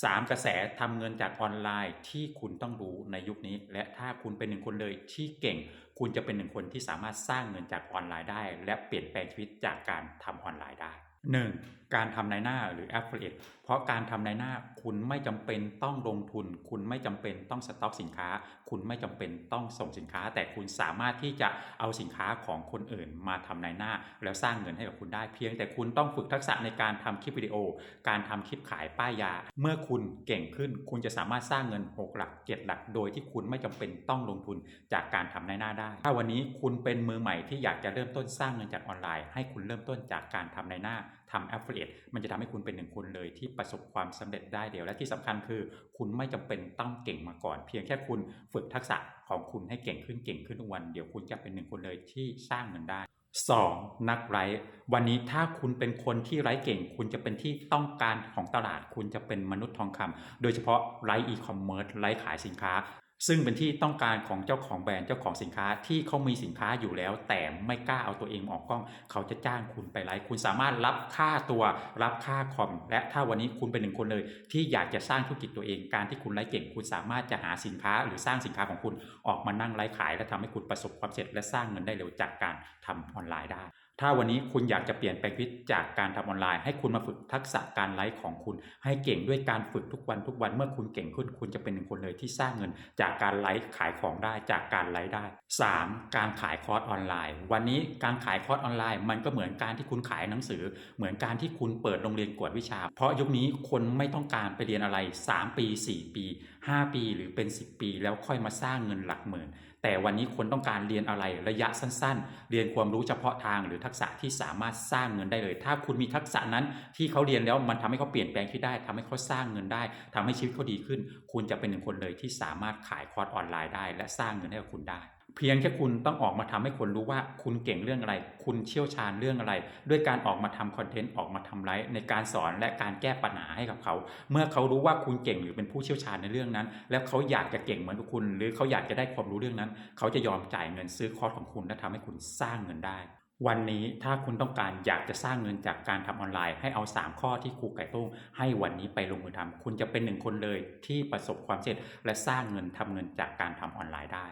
3กระแสทำเงินจากออนไลน์ที่คุณต้องรู้ในยุคนี้ และถ้าคุณเป็นหนึ่งคนเลยที่เก่ง คุณจะเป็นหนึ่งคนที่สามารถสร้างเงินจากออนไลน์ได้ และเปลี่ยนแปลงชีวิตจากการทำออนไลน์ได้ 1. การทำในหน้าหรือ Affiliate เพราะการทำในหน้าคุณไม่จำเป็นต้องลงทุน คุณไม่จำเป็นต้องสต็อกสินค้า คุณไม่จำเป็นต้องส่งสินค้า แต่คุณสามารถที่จะเอาสินค้าของคนอื่นมาทำในหน้า แล้วสร้างเงินให้กับคุณได้เพียง แต่คุณต้องฝึกทักษะในการทำคลิปวิดีโอ การทำคลิปขายป้ายยา เมื่อคุณเก่งขึ้น คุณจะสามารถสร้างเงิน6หลัก7หลัก โดยที่คุณไม่จำเป็นต้องลงทุนจากการทำในหน้าได้ ถ้าวันนี้คุณเป็นมือใหม่ที่อยากจะเริ่มต้นสร้างเงินจากออนไลน์ ให้คุณเริ่มต้นจากการทำในหน้าทำ Affiliate มันจะทำให้คุณเป็นหนึ่งคนเลยที่ประสบความสำเร็จได้เดียว และที่สำคัญคือ คุณไม่จำเป็นต้องเก่งมาก่อน เพียงแค่คุณฝึกทักษะของคุณให้เก่งขึ้นเก่งขึ้นทุกวัน เดี๋ยวคุณจะเป็นหนึ่งคนเลยที่สร้างเงินได้ 2. นักไลฟ์วันนี้ถ้าคุณเป็นคนที่ไลฟ์เก่ง คุณจะเป็นที่ต้องการของตลาด คุณจะเป็นมนุษย์ทองคำโดยเฉพาะไลฟ์อีคอมเมิร์ซไลฟ์ขายสินค้า ซึ่งเป็นที่ต้องการของเจ้าของแบรนด์เจ้าของสินค้าที่เขามีสินค้าอยู่แล้ว แต่ไม่กล้าเอาตัวเองออกกล้อง เขาจะจ้างคุณไปไลฟ์คุณสามารถรับค่าตัวรับค่าคอมและถ้าวันนี้คุณเป็นหนึ่งคนเลย ที่อยากจะสร้างธุรกิจตัวเองการที่คุณไลฟ์เก่ง คุณสามารถจะหาสินค้าหรือสร้างสินค้าของคุณออกมานั่งไลฟ์ขาย และทำให้คุณประสบความสำเร็จและสร้างเงินได้เร็วจากการทำออนไลน์ได้ถ้าวันนี้คุณอยากจะเปลี่ยนแปลงชีวิตจากการทำออนไลน์ ให้คุณมาฝึกทักษะการไลฟ์ของคุณ ให้เก่งด้วยการฝึกทุกวันทุกวันเมื่อคุณเก่งขึ้น คุณจะเป็นหนึ่งคนเลยที่สร้างเงิน จากการไลฟ์ขายของได้จากการไลฟ์ได้ 3. การขายคอร์สออนไลน์ วันนี้การขายคอร์สออนไลน์ มันก็เหมือนการที่คุณขายหนังสือ เหมือนการที่คุณเปิดโรงเรียนกวดวิชา เพราะยุคนี้คนไม่ต้องการไปเรียนอะไร 3 ปี 4 ปี 5 ปีหรือเป็น 10 ปี แล้วค่อยมาสร้างเงินหลักหมื่น แต่วันนี้คนต้องการเรียนอะไรระยะสั้น ๆ เรียนความรู้เฉพาะทางหรือทักษะที่สามารถสร้างเงินได้เลย ถ้าคุณมีทักษะนั้นที่เขาเรียนแล้วมันทำให้เขาเปลี่ยนแปลงที่ได้ทำให้เขาสร้างเงินได้ทำให้ชีวิตเขาดีขึ้น คุณจะเป็นหนึ่งคนเลยที่สามารถขายคอร์สออนไลน์ได้ และสร้างเงินให้กับคุณได้ เพียงแค่คุณต้องออกมาทำให้คนรู้ว่าคุณเก่งเรื่องอะไร คุณเชี่ยวชาญเรื่องอะไร ด้วยการออกมาทำคอนเทนต์ออกมาทำไลฟ์ในการสอนและการแก้ปัญหาให้กับเขา เมื่อเขารู้ว่าคุณเก่งหรือเป็นผู้เชี่ยวชาญในเรื่องนั้น แล้วเขาอยากจะเก่งเหมือนคุณ หรือเขาอยากจะได้ความรู้เรื่องนั้น เขาจะยอมจ่ายเงินซื้อคอร์สของคุณและทำให้คุณสร้างเงินได้ วันนี้ถ้าคุณต้องการอยากจะสร้างเงินจากการทำออนไลน์ให้เอา 3 ข้อที่ครูไก่ต้งให้วันนี้ไปลงมือทำคุณจะเป็นหนึ่งคนเลยที่ประสบความสำเร็จและสร้างเงินทำเงินจากการทำออนไลน์ได้